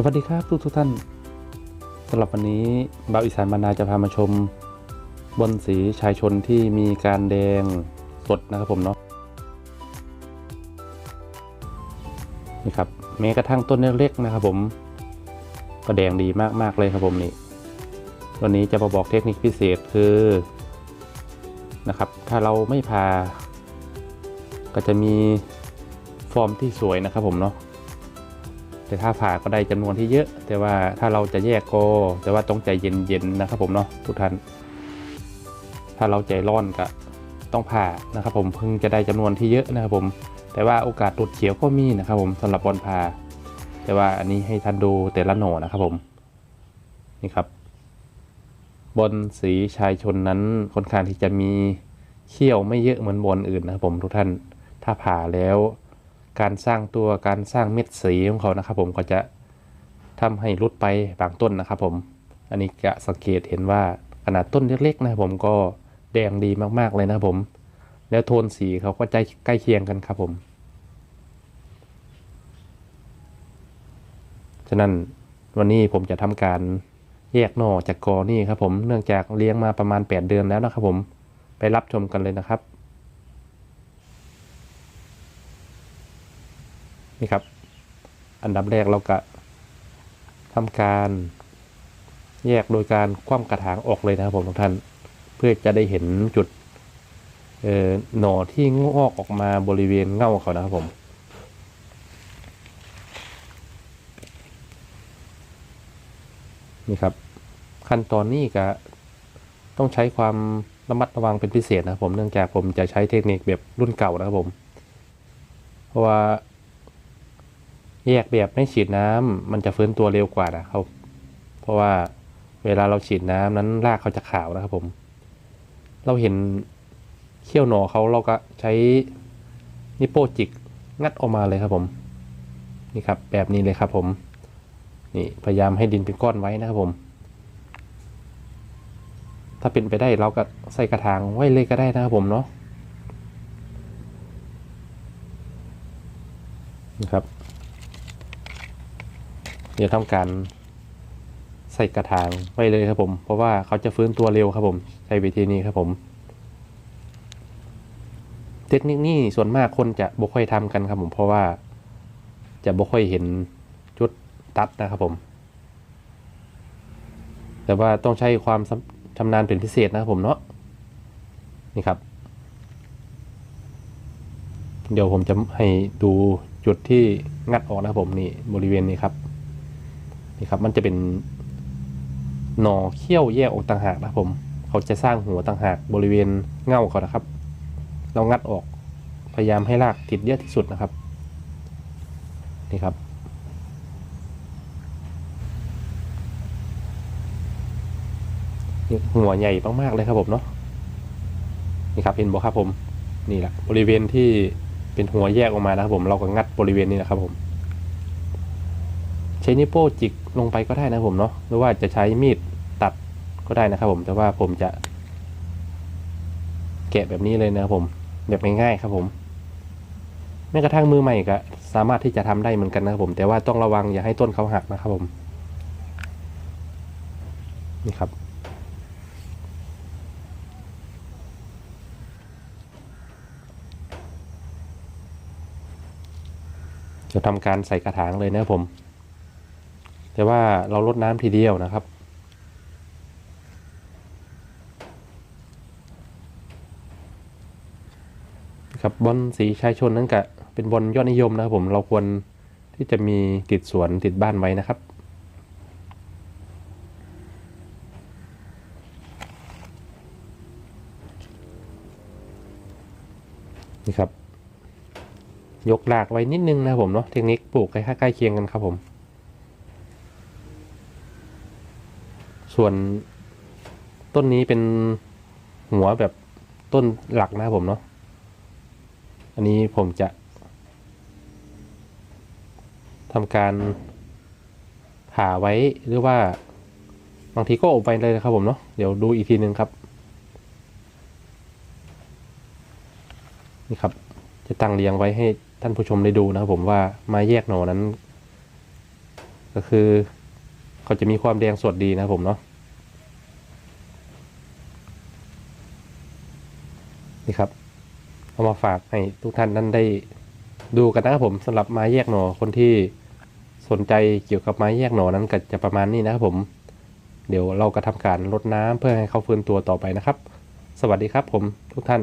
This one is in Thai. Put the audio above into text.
สวัสดีครับทุกทุกท่านสำหรับวันนี้บ่าวอีสานบรรณาจะพามาชม บนสีชายชนที่มีการแดงสดนะครับผมเนาะนี่ครับแม้กระทั่งต้นเล็กๆนะครับผมก็แดงดีมากๆเลยครับผมนี่วันนี้จะมาบอกเทคนิคพิเศษคือนะครับถ้าเราไม่พา ก็จะมีฟอร์มที่สวยนะครับผมเนาะ แต่ถ้าผ่าก็ได้จำนวนที่เยอะ แต่ว่าถ้าเราจะแยกก็แต่ว่าต้องใจเย็นๆนะครับผมเนาะทุกท่าน ถ้าเราใจร้อนก็ต้องผ่านะครับผมเพิ่งจะได้จำนวนที่เยอะนะครับผม แต่ว่าโอกาสตุดเขียวก็มีนะครับผมสำหรับบอลผ่า แต่ว่าอันนี้ให้ท่านดูแต่ละหน่อนะครับผมนี่ครับ บนสีชายชนนั้นค่อนข้างที่จะมีเขี้ยวไม่เยอะเหมือนบนอื่นนะครับผมทุกท่าน ถ้าผ่าแล้ว การสร้างตัวการสร้างเม็ดสีของเขานะครับ ผมก็จะทำให้รุดไปบางต้นนะครับ ผม อันนี้จะสังเกตเห็นว่าขนาดต้นเล็กๆนะครับผมก็แดงดีมากๆเลยนะครับผม แล้วโทนสีเขาก็ใจใกล้เคียงกันครับผม ฉะนั้นวันนี้ผมจะทำการแยกหน่อจากกอนี่ครับผม เนื่องจากเลี้ยงมาประมาณ 8 เดือนแล้วนะครับผม ไปรับชมกันเลยนะครับ นี่ครับ อันดับแรกเราก็ทำการแยกโดยการคว่ำกระถางออกเลยนะครับผมทุกท่าน เพื่อจะได้เห็นจุดหน่อที่งอกออกมาบริเวณเง่าเขานะครับผมนี่ครับขั้นตอนนี้ก็ต้องใช้ความระมัดระวังเป็นพิเศษนะครับผมเนื่องจากผมจะใช้เทคนิคแบบรุ่นเก่านะครับผม เพราะว่า แยกแบบไม่ฉีดน้ำมันจะฟื้นตัวเร็วกว่านะครับ เพราะว่าเวลาเราฉีดน้ำนั้นรากเขาจะขาวนะครับผม เราเห็นเขี้ยวหนอเขาเราก็ใช้นิโปจิกงัดออกมาเลยครับผม นี่ครับ แบบนี้เลยครับผม นี่พยายามให้ดินเป็นก้อนไว้นะครับผม ถ้าเป็นไปได้เราก็ใส่กระถางไว้เลยก็ได้นะครับผมเนาะนะครับ เดี๋ยวทำการใส่กระถางไว้เลยครับผม เพราะว่าเขาจะฟื้นตัวเร็วครับผมใช้วิธีนี้ครับผม เทคนิคนี้ส่วนมากคนจะบ่ค่อยทำกันครับผม เพราะว่าจะบ่ค่อยเห็นจุดตัดนะครับผม แต่ว่าต้องใช้ความชำชำนาญเป็นพิเศษนะครับผมเนาะนี่ครับ เดี๋ยวผมจะให้ดูจุดที่งัดออกนะครับผมนี่บริเวณนี้ครับ นี่ครับมันจะเป็นหน่อเขี้ยวแยกออกต่างหากนะผมเขาจะสร้างหัวต่างหากบริเวณเง่าเขานะครับ เรางัดออกพยายามให้รากติดเยอะที่สุดนะครับนี่ครับ หัวใหญ่มากๆเลยครับผมเนาะนี่ครับเห็นบอกครับผมนี่แหละบริเวณที่เป็นหัวแยกออกมานะครับผมเราก็งัดบริเวณนี้นะครับผม ช้นิ้วโป้งจิกลงไปก็ได้นะผมเนาะหรือว่าจะใช้มีดตัดก็ได้นะครับ ผมแต่ว่าผมจะ แกะแบบนี้เลยนะครับผมแบบง่ายๆครับผมแม้กระทั่งมือใหม่ก็สามารถที่จะทำได้เหมือนกันนะครับผม แต่ว่าต้องระวังอย่าให้ต้นเขาหักนะครับผมนี่ครับ จะทำการใส่กระถางเลยนะครับผม แต่ว่าเราลดน้ำทีเดียวนะครับ ครับบอลสีชายชนนั้นก็เป็นบอลยอดนิยมนะครับผมเราควรที่จะมีติดสวนติดบ้านไว้นะครับนี่ครับ ยกรากไว้นิดนึงนะผมเนาะเทคนิคปลูกใกล้ๆเคียงกันครับผม ส่วนต้นนี้เป็นหัวแบบต้นหลักนะครับผมเนาะ อันนี้ผมจะทำการผ่าไว้หรือว่าบางทีก็อบไปเลยนะครับผมเนาะ เดี๋ยวดูอีกทีหนึ่งครับ นี่ครับ จะตั้งเรียงไว้ให้ท่านผู้ชมได้ดูนะครับผมว่าไม้แยกหน่อนั้น ก็คือเขาจะมีความแดงสดดีนะครับผมเนาะ นี่ครับเอามาฝากให้ทุกท่านนั้นได้ดูกันนะครับผมสำหรับไม้แยกหนอคนที่สนใจเกี่ยวกับไม้แยกหนอนั้นก็จะประมาณนี้นะครับผม เดี๋ยวเราก็ทำการลดน้ำเพื่อให้เขาฟื้นตัวต่อไปนะครับ สวัสดีครับผมทุกท่าน